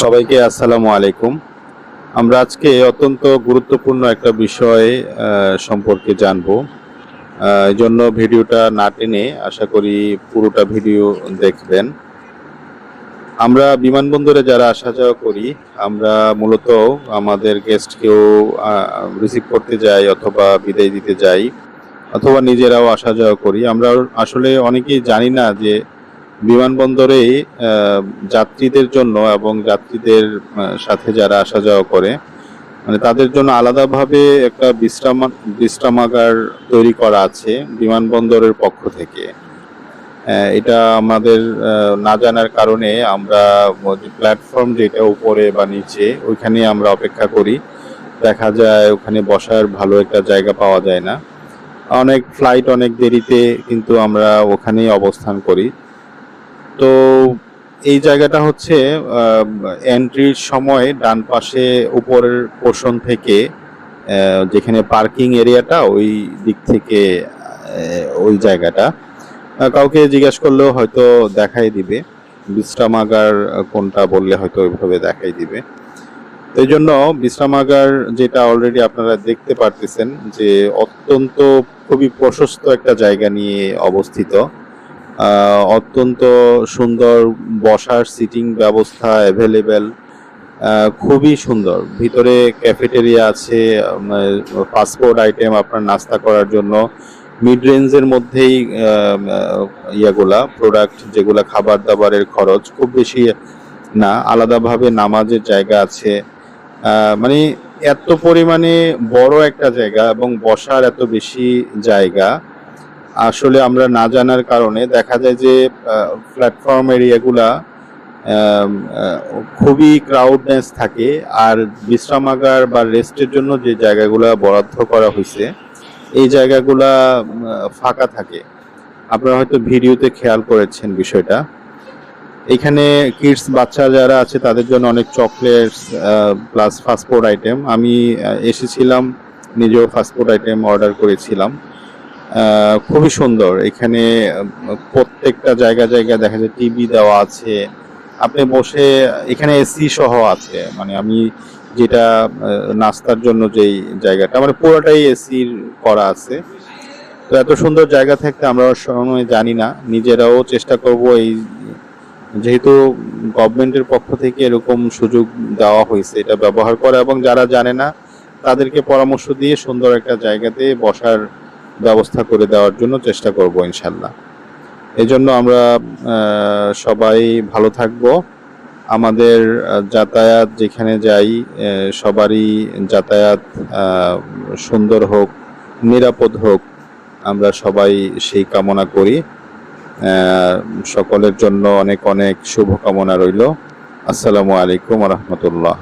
সবাইকে আসসালামু আলাইকুম। আমরা আজকে অত্যন্ত গুরুত্বপূর্ণ একটা বিষয় সম্পর্কে জানব। এই জন্য ভিডিওটা না টেনে আশা করি পুরোটা ভিডিও দেখবেন। আমরা বিমানবন্দরে যারা আসা যাওয়া করি, আমরা মূলত আমাদের গেস্টকেও রিসিভ করতে যাই অথবা বিদায় দিতে যাই, অথবা নিজেরাও আসা যাওয়া করি। আমরা আসলে অনেকেই জানি না যে বিমানবন্দরে যাত্রীদের জন্য এবং যাত্রীদের সাথে যারা আসা যাওয়া করে মানে তাদের জন্য আলাদাভাবে একটা বিশ্রাম, বিশ্রামাগার তৈরি করা আছে বিমানবন্দরের পক্ষ থেকে। এটা আমাদের না জানার কারণে আমরা প্ল্যাটফর্ম যেটা উপরে বা নিচে, ওইখানে আমরা অপেক্ষা করি। দেখা যায় ওখানে বসার ভালো একটা জায়গা পাওয়া যায় না। অনেক ফ্লাইট অনেক দেরিতে কিন্তু আমরা ওখানেই অবস্থান করি। তো এই জায়গাটা হচ্ছে এন্ট্রির সময় ডান পাশে উপরের পোর্শন থেকে যেখানে পার্কিং এরিয়াটা ওই দিক থেকে ওই জায়গাটা। কাউকে জিজ্ঞাসা করলেও হয়তো দেখাই দিবে। বিশ্রামাগার কোনটা বললে হয়তো ওইভাবে দেখাই দিবে। এই জন্য বিশ্রামাগার যেটা অলরেডি আপনারা দেখতে পারতেছেন যে অত্যন্ত খুবই প্রশস্ত একটা জায়গা নিয়ে অবস্থিত। অত্যন্ত সুন্দর বসার সিটিং ব্যবস্থা অ্যাভেলেবেল খুবই সুন্দর। ভিতরে ক্যাফেটেরিয়া আছে ফাস্টফুড আইটেম আপনার নাস্তা করার জন্য। মিড রেঞ্জের মধ্যেই ইয়াগুলা প্রোডাক্ট যেগুলা খাবার দাবারের খরচ খুব বেশি না, আলাদাভাবে নামাজের জায়গা আছে। মানে এত পরিমাণে বড় একটা জায়গা এবং বসার এত বেশি জায়গা আসলে আমরা না জানার কারণে দেখা যায় যে প্ল্যাটফর্ম এরিয়াগুলা খুবই ক্রাউডনেস থাকে আর বিশ্রামাগার বা রেস্টের জন্য যে জায়গাগুলা বরাদ্দ করা হয়েছে এই জায়গাগুলা ফাঁকা থাকে। আপনারা হয়তো ভিডিওতে খেয়াল করেছেন বিষয়টা। এখানে কিডস বাচ্চা যারা আছে, তাদের জন্য অনেক চকলেটস প্লাস ফাস্টফুড আইটেম আমি এসেছিলাম, নিজেও ফাস্টফুড আইটেম অর্ডার করেছিলাম। খুবই সুন্দর। এখানে প্রত্যেকটা জায়গা জায়গা দেখা যায় টিভি দেওয়া আছে। আপনি বসে, এখানে এসি সহ আছে। মানে আমি যেটা নাস্তার জন্য যেই জায়গাটা মানে পুরোটাই এসির করা আছে। তো এত সুন্দর জায়গা থাকতে আমরা সময় জানি না। নিজেরাও চেষ্টা করব এই, যেহেতু গভর্নমেন্টের পক্ষ থেকে এরকম সুযোগ দেওয়া হয়েছে, এটা ব্যবহার করা, এবং যারা জানে না, তাদেরকে পরামর্শ দিয়ে সুন্দর একটা জায়গাতে বসার ব্যবস্থা করে দেওয়ার জন্য চেষ্টা করব ইনশাল্লাহ। এই জন্য আমরা সবাই ভালো থাকব। আমাদের যাতায়াত যেখানে যাই সবারই যাতায়াত সুন্দর হোক, নিরাপদ হোক, আমরা সবাই সেই কামনা করি। সকলের জন্য অনেক অনেক শুভকামনা রইল। আসসালামু আলাইকুম রহমতুল্লাহ।